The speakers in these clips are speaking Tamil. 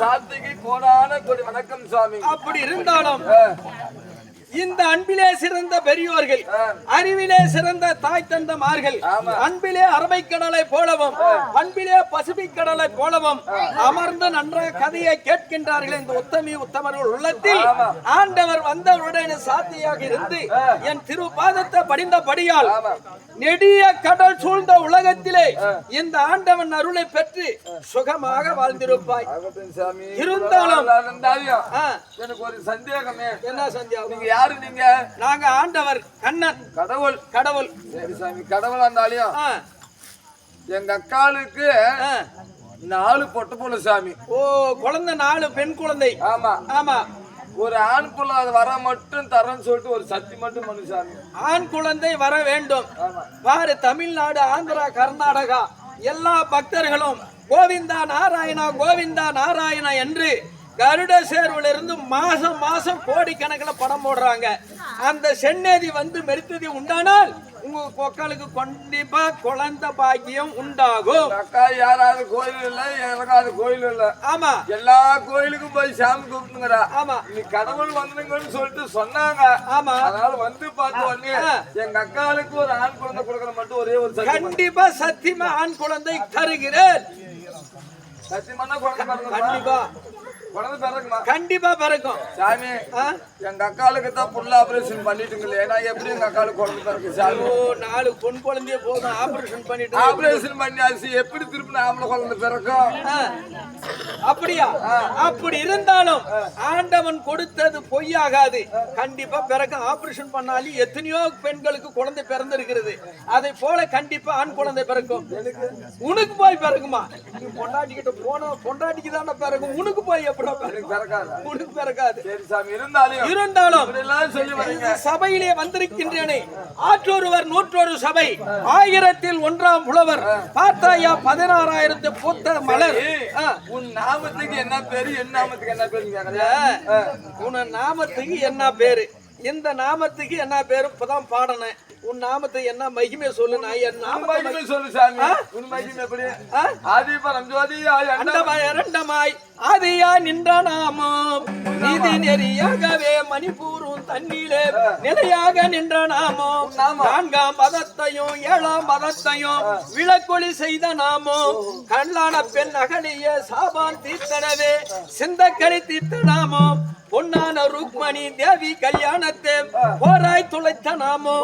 சாத்திக்கு கோடான கொடி வணக்கம் சுவாமி அப்படி இருந்தாலும் இந்த அன்பிலே சிறந்த பெரியோர்கள் அறிவிலே சிறந்த தாய் தந்தமார்கள். அன்பிலே அரபிக்கடலை போலவும் அன்பிலே பசிபிக் கடலை போலவும் அமர்ந்து நன்றாக கதையை கேட்கின்றார்கள் இந்த உத்தமி உத்தமர்கள் உள்ளத்தில். ஆண்டவர் வந்தவுடன் சாத்தியாக இருந்து என் திருப்பாதத்தை படிந்தபடியால் நெடிய கடல் சூழ்ந்த உலகத்திலே இந்த ஆண்டவன் அருளை பெற்று சுகமாக வாழ்ந்திருப்பாய். இருந்தாலும் எனக்கு ஒரு சந்தேகமே. என்ன நீங்க யாரு நீங்க நாங்க ஆண்டவர் கண்ணன். கடவுள். கடவுள். சரி சாமி கடவுளா இருந்தாலும் ஆ, எங்க அக்காளுக்கு. நாலு பொட்ட போல சாமி. ஓ குழந்தை நாலு பெண் குழந்தை. ஆமா. ஆமா. ஒரு ஆண் அது வர மட்டும் தரேன்னு சொல்லிட்டு ஒரு சக்தி மட்டும் சாமி. ஆண் குழந்தை வர வேண்டும். பாரு தமிழ்நாடு ஆந்திரா கர்நாடகா. எல்லா பக்தர்களும் கோவிந்தா நாராயணா கோவிந்தா நாராயணா என்று கருட சேர்விலிருந்து மாசம் மாசம் கோடிக்கணக்கில் படம் போடுறாங்க. அந்த சென்னேதி வந்து மெரித்ததி உண்டானால் உங்க மக்களுக்கு கண்டிப்பா குழந்தை பாக்கியம் உண்டாகும். அக்கா யாராவது கோயில் இல்ல எனக்காவது கோயில் இல்ல. ஆமா. எல்லா கோயிலுக்கும் போய் சாமி கூப்பிட்டுங்கிறா ஆமா. நீ கடவுள் வந்துங்கன்னு சொல்லிட்டு சொன்னாங்க. ஆமா. அதனால வந்து பார்த்து உடனே எங்க அக்காளுக்கு ஒரு ஆண் குழந்தை கொடுக்கற மட்டும் ஒரே ஒரு கண்டிப்பா சத்தியமா ஆண் குழந்தை தருகிறேன். சத்தியமான குழந்தை கண்டிப்பா. குழந்தை பிறகுமா கண்டிப்பா பிறக்கும். சாமி? எங்க அக்காளுக்கு தான் புள்ள ஆபரேஷன் பண்ணிட்டுங்களே ஏன்னா எப்படி எங்க அக்காளுக்கு குழந்தை பிறகு சாமி? நாலு பொன் குழந்தைய போதும். ஆபரேஷன் பண்ணிட்டு ஆபரேஷன் பண்ணியாச்சு. எப்படி திருப்பி ஆம்பளை குழந்தை பிறக்கும். அப்படியா? அப்படி இருந்தாலும் ஆண்டவன் கொடுத்தது பொய்யாகாது. கண்டிப்பா பிறக்க ஆபரேஷன் பண்ணாலும் எத்தனையோ பெண்களுக்கு குழந்தை பிறந்திருக்கிறது. அதை போல கண்டிப்பா ஆண் குழந்தை பிறக்கும். உனக்கு போய் பிறகுமா நீ பொண்டாட்டிக்கிட்ட போனா பொண்டாட்டிக்கு தானே பிறகும் உனக்கு போய் பிறக்கும் உனக்கு பிறக்காது? இருந்தாலும் இருந்தாலும் சபையிலே வந்திருக்கின்றேனே. ஆற்றொருவர் நூற்றொரு சபை. ஆயிரத்தில் ஒன்றாம் புலவர். பார்த்தாயா பதினாறாயிரத்து பூத்த மலர். உன் நாமத்துக்கு என்ன பேரு? என் நாமத்துக்கு என்ன பேரு உன நாமத்துக்கு என்ன பேரு? இந்த நாமத்துக்கு என்ன பேரு? இப்பதான் பாடினேன். உன் நாமத்துக்கு என்ன மகிமை சொல்லு நான் என் நாம மகிமை சொல்லு சாமி. உன் மகிமை எப்படி? ஆ? ஆதி பரம் ஜோதி ஆய் அண்டம். அண்டமாய். அரண்டமாய். ஆதியா நின்ற நாமம். நீதி நெறியாகவே மணிப்பூரும் தண்ணீரே நிலையாக நின்ற நாமம். நான்காம் பதத்தையும் ஏழாம் பதத்தையும் விளக்கொளி செய்த நாமம். கண்ணான பெண் அகலிய சாபான் தீர்த்தனவே சிந்தக்கரை தீர்த்த நாமம். பொன்னான ருக்மணி தேவி கல்யாணத்தை போராய் துளைத்த நாமோ?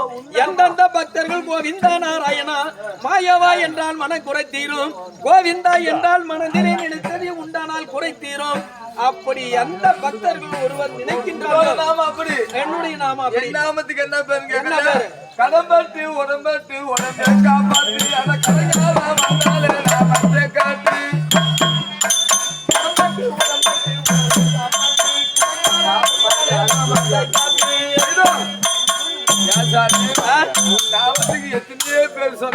எந்தெந்த பக்தர்கள் கோவிந்தா நாராயணா? மாயவா என்றால் மன குறை தீரும் கோவிந்தா என்றால் மனதிலே நினைத்தது உண்டானால் குறை தீரும் அப்படி எந்த பக்தர்கள் ஒருவர் நினைக்கின்றார்கள் நாமம் அப்படி. என்னுடைய நாம அப்படி. நாமத்துக்கு என்ன பேரு என்ன கேக்குறேன் பேரு? கடம்பட்டு உடம்பட்டு உடம்பை காப்பாத்து அத கலைஞால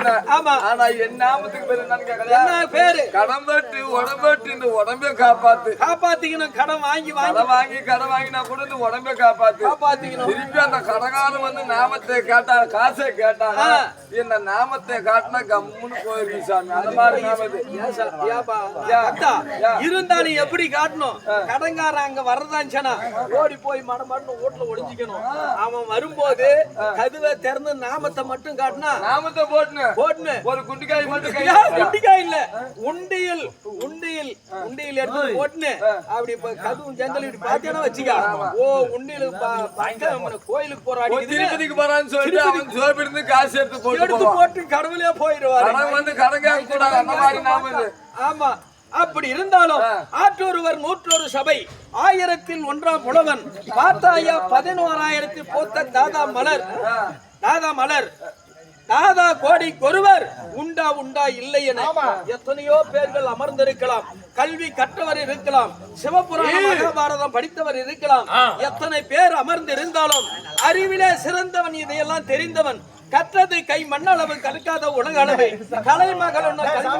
சொன்னேன் ஆமா. ஆனா என் நாமத்துக்கு பேர் என்னன்னு என்ன கேக்குறேன் பேரு கடம்பட்டு உடம்பட்டு இந்த உடம்பை காப்பாத்து. காப்பாத்திக்கணும் கடன் வாங்கி வாங்கி. கடன் வாங்கி கடன் வாங்கினா கூட இந்த உடம்பை காப்பாத்து. காப்பாத்திக்கணும். திருப்பி அந்த கடகாரன் வந்து நாமத்தை கேட்டா காசை கேட்டானா ஆ. இந்த நாமத்தை காட்டினா கம்முன்னு போயிருக்கு சாமி. அந்த மாதிரி நாமது இருந்தாலும் எப்படி காட்டணும்? கடன்காரன் அங்க வரதாச்சுனா ஓடி போய் மடமடன்னு வீட்டுல ஒளிஞ்சுக்கணும். அவன் வரும்போது கதவை திறந்து நாமத்தை மட்டும் காட்டினா நாமத்தை போட்டுன்னு போட்டுன்னு ஒரு குண்டிக்காய் மட்டும் கை இல்ல. உண்டியல் உண்டியல். உண்டியல் எடுத்து போட்டுன்னு அப்படி கதவும் இப்படி வச்சுக்கா. ஓ உண்டியல் கோயிலுக்கு திருப்பதிக்கு போறான்னு சொல்லிட்டு அவன் காசு எடுத்து போட்டு எடுத்து போவான். போட்டு கடவுளே போயிடுவாரு. கடன் வந்து கடன் கேட்க கூடாது அந்த மாதிரி நாம இது. ஆமா. அப்படி இருந்தாலும் ஆற்றொருவர் நூற்றொரு சபை. ஆயிரத்தில் ஒன்றாம் புலவன் பார்த்தாயா பதினோராயிரத்தி போத்த தாதா மலர். தாதா மலர். தாதா கோடி ஒருவர் உண்டா உண்டா இல்லை என எத்தனையோ பேர்கள் அமர்ந்திருக்கலாம். கல்வி கற்றவர் இருக்கலாம். சிவபுராணம் மகாபாரதம் படித்தவர் இருக்கலாம். எத்தனை பேர் அமர்ந்திருந்தாலும் அறிவிலே சிறந்தவன் இதையெல்லாம் தெரிந்தவன். கற்றது கை மண்ணளவு கற்காத உலக அளவு கலைமகள் முடியல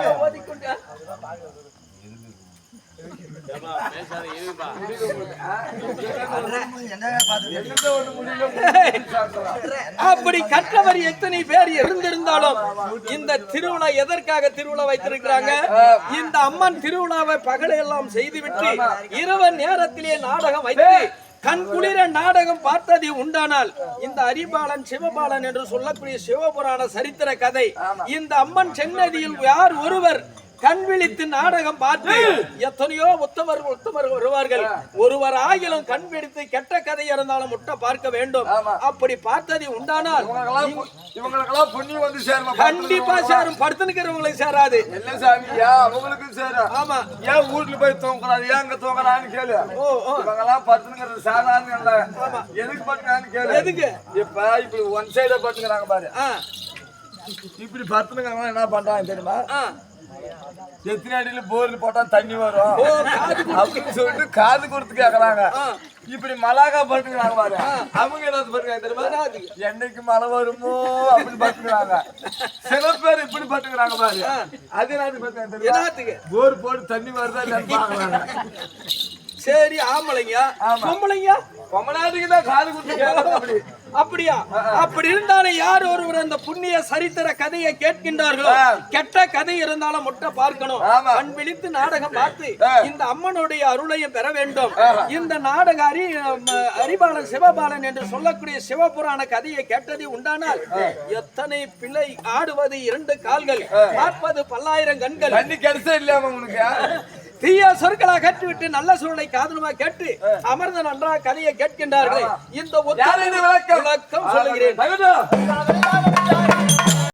அப்படி கற்றவர் எத்தனை பேர் இருந்திருந்தாலும் இந்த திருவிழா எதற்காக திருவிழா வைத்திருக்கிறாங்க? இந்த அம்மன் திருவிழாவை பகலெல்லாம் செய்துவிட்டு இரவு நேரத்திலே நாடகம் வைத்து கண் குளிர நாடகம் பார்த்தது உண்டானால் இந்த அரிபாலன் சிவபாலன் என்று சொல்லக்கூடிய சிவபுராண சரித்திர கதை. இந்த அம்மன் சென்னதியில் யார் ஒருவர் கண் விழித்து நாடகம் பார்த்து எத்தனையோ உத்தமர் உத்தமர் வருவார்கள். ஒருவர் ஆகிலும் கண் விழித்து கெட்ட கதை இருந்தாலும் முட்டை பார்க்க வேண்டும். அப்படி பார்த்தது உண்டானால் இவங்களுக்கெல்லாம் புண்ணியம் வந்து சேருமா? கண்டிப்பா சேரும். படுத்துனுக்கிறவங்களுக்கு சேராது. என்ன சாமி? ஏன் அவங்களுக்கும் சேரும் ஆமா. ஏன் வீட்டுல போய் தூங்குறாரு? ஏன் அங்க தூங்குறான்னு கேளு. ஓ இவங்கெல்லாம் படுத்துங்கிறது சாதாரண இல்ல எதுக்கு படுத்துனான்னு கேளு. எதுக்கு? இப்ப இப்படி ஒன் சைடா படுத்துக்கிறாங்க பாரு. இப்படி படுத்துனுங்க என்ன பண்றாங்க தெரியுமா? எத்தனை அடியில போர்ல போட்டா தண்ணி வரும்? அப்படின்னு சொல்லிட்டு காது கொடுத்து கேக்குறாங்க. இப்படி மலாக்கா படுத்துக்கிறாங்க பாரு. அவங்க என்ன படுத்துக்கிறாங்க தெரியுமா? என்னைக்கு மழை வருமோ அப்படி படுத்துக்கிறாங்க. சில பேர் இப்படி படுத்துக்கிறாங்க பாரு. அது என்ன தெரியுமா? போர் போட்டு தண்ணி வருதா இல்லையான்னு பாக்குறாங்க சரி ஆம்பளைங்க. ஆமா. பொம்பளைங்க? பொம்மநாட்டுக்கு தான் காது கொடுத்து கேக்குறாங்க அப்படி. அப்படியா? அப்படி இருந்தாலும் யார் ஒருவர் அந்த புண்ணிய சரித்திர கதையை கேட்கின்றார்களோ. கெட்ட கதை இருந்தாலும் முட்டை பார்க்கணும். கண் விழித்து நாடகம் பார்த்து. இந்த அம்மனுடைய அருளையும் பெற வேண்டும். இந்த நாடக அரி அரிபாலன் சிவபாலன் என்று சொல்லக்கூடிய சிவபுராண கதையை கேட்டது உண்டானால் எத்தனை பிள்ளை ஆடுவது இரண்டு கால்கள் பார்ப்பது பல்லாயிரம் கண்கள். தண்ணி கிடைச்சா உனக்கு? தீய சொற்களை கற்றுவிட்டு நல்ல சூழலை காதலமா கேட்டு அமர்ந்த நன்றாக கதையை கேட்கின்றார்கள் இந்த விளக்கம்? சொல்லுகிறேன்?